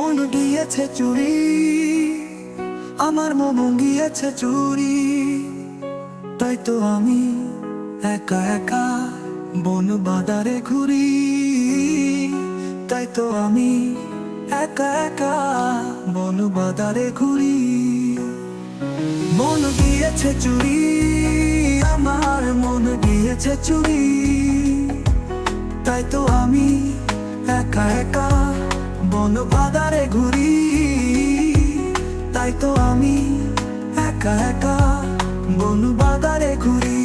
গিয়েছে চুরি, আমার মন গিয়েছে চুরি। তাই তো আমি একা একা বন বাদারে ঘুরি। তাই তো আমি একা একা বন বাদারে ঘুরি। মন গিয়েছে চুরি, আমার মন গিয়েছে চুরি। তাই তো আমি একা একা বন বাদারে ঘুরি। তাই তো আমি একা একা বন বাদারে ঘুরি।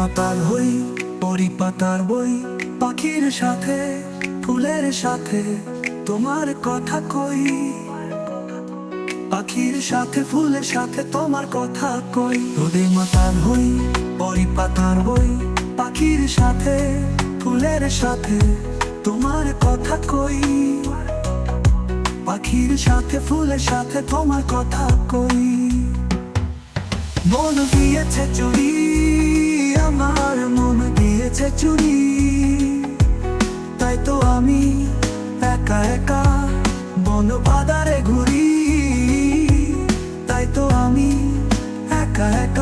মাতাল হই, পরিপাতার বই, পাখির সাথে, ফুলের সাথে। তোমার কথা কই? পাখির সাথে, ফুলের সাথে তোমার কথা কই? রোদে মাতাল হই পরিপাতার বই পাখির সাথে, ফুলের সাথে তোমার কথা কই? পাখির সাথে, ফুলের সাথে তোমার কথা কই? মন দিয়েছে চুরি, আমার মন দিয়েছে চুরি। তাই তো আমি একা একা বন বাদারে ঘুরি। তাই তো আমি একা একা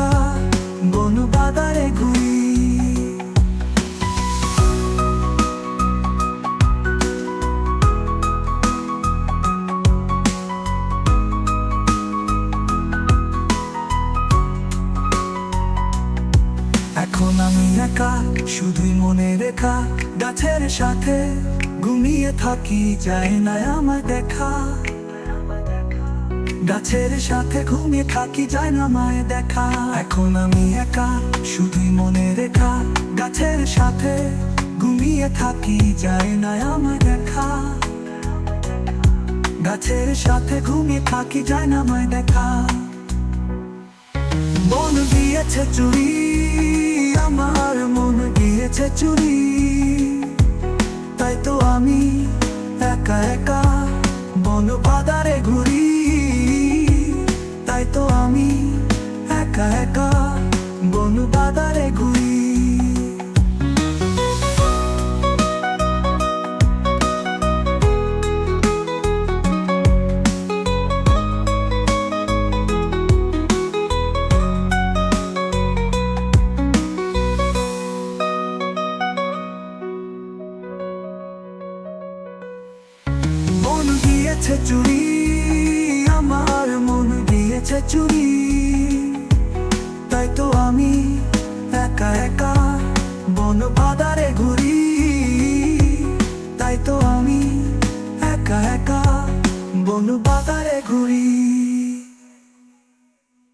একা শুধুই মনে রেখা, গাছের সাথে ঘুমিয়ে থাকি, যায় না আমার দেখা। গাছের সাথে ঘুমিয়ে থাকি, যায় না মায় দেখা। এখন আমি একা, শুধুই মনে রেখা, গাছের সাথে ঘুমিয়ে থাকি, যায় না আমার দেখা। গাছের সাথে ঘুমিয়ে থাকি, যায় না মায় দেখা। মন দিয়েছে চুরি গিয়েছে চুরি, তাই তো আমি একা একা বন পাদারে ঘুরি। তাই তো আমি একা একা দিয়েছে চুরি, আমার মন দিয়েছে চুরি। তাই তো আমি একা একা বন বাদারে ঘুরি। তাই তো আমি একা একা বন বাদারে ঘুরি।